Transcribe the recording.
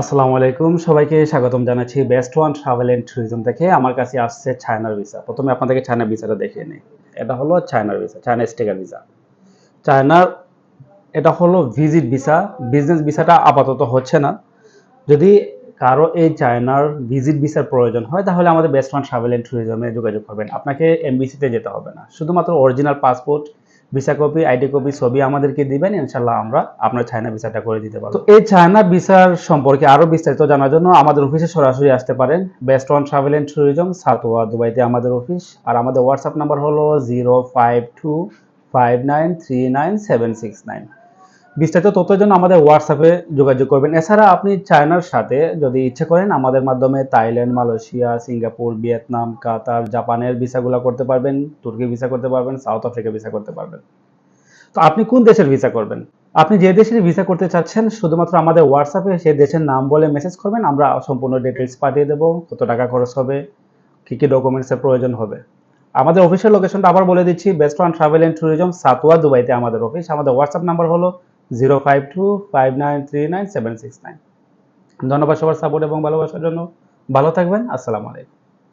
আসসালামু আলাইকুম। সবাইকে স্বাগতম জানাচ্ছি best one travel and tourism থেকে। আমার কাছে আসছে চায়নার ভিসা প্রথমে আপনাদেরকে চায়না ভিসাটা দেখিয়ে নিই। এটা হলো চায়নার ভিসা চায়না স্টেকার ভিসা চায়নার এটা হলো ভিজিট ভিসা বিজনেস ভিসাটা আপাতত হচ্ছে না। যদি কারও এই চায়নার ভিজিট ভিসার প্রয়োজন হয়, তাহলে আমাদের বেস্ট ওয়ান ট্রাভেল এন্ড ট্যুরিজমে যোগাযোগ করবেন। আপনাকে এমবিসিতে যেতে হবে না। শুধুমাত্র original passport visa copy, ID copy ছবি আমাদেরকে দিবেন ইনশাল্লাহ আমরা আপনার চায়না ভিসাটা করে দিতে পারব। তো এই চায়না ভিসার সম্পর্কে আরও বিস্তারিত জানার জন্য আমাদের অফিসে সরাসরি আসতে পারেন। Best one travel and tourism Satwa দুবাইতে আমাদের অফিস। আর আমাদের হোয়াটসঅ্যাপ নাম্বার হলো zero five two five nine three nine seven six nine বিস্তারিত তথ্যের জন্য আমাদের হোয়াটসঅ্যাপে যোগাযোগ করবেন। এছাড়া আপনি চায়নার সাথে যদি ইচ্ছে করেন, আমাদের মাধ্যমে Thailand Malaysia Singapore Vietnam Qatar জাপানের ভিসাগুলো করতে পারবেন তুর্কি ভিসা করতে পারবেন সাউথ আফ্রিকা ভিসা করতে পারবেন। তো আপনি কোন দেশের ভিসা করবেন? আপনি যে দেশের ভিসা করতে চাচ্ছেন, শুধুমাত্র আমাদের হোয়াটসঅ্যাপে সেই দেশের নাম বলে মেসেজ করবেন, আমরা সম্পূর্ণ ডিটেলস পাঠিয়ে দেবো, কত টাকা খরচ হবে, কী কী ডকুমেন্টসের প্রয়োজন হবে। আমাদের অফিসের লোকেশনটা আবার বলে দিচ্ছি best one travel and tourism Satwa দুবাইতে আমাদের অফিস আমাদের হোয়াটসঅ্যাপ নাম্বার হলো zero five two five nine three nine seven six nine. ধন্যবাদ সবার সাপোর্ট এবং ভালোবাসার জন্য। ভালো থাকবেন। আসসালামু আলাইকুম।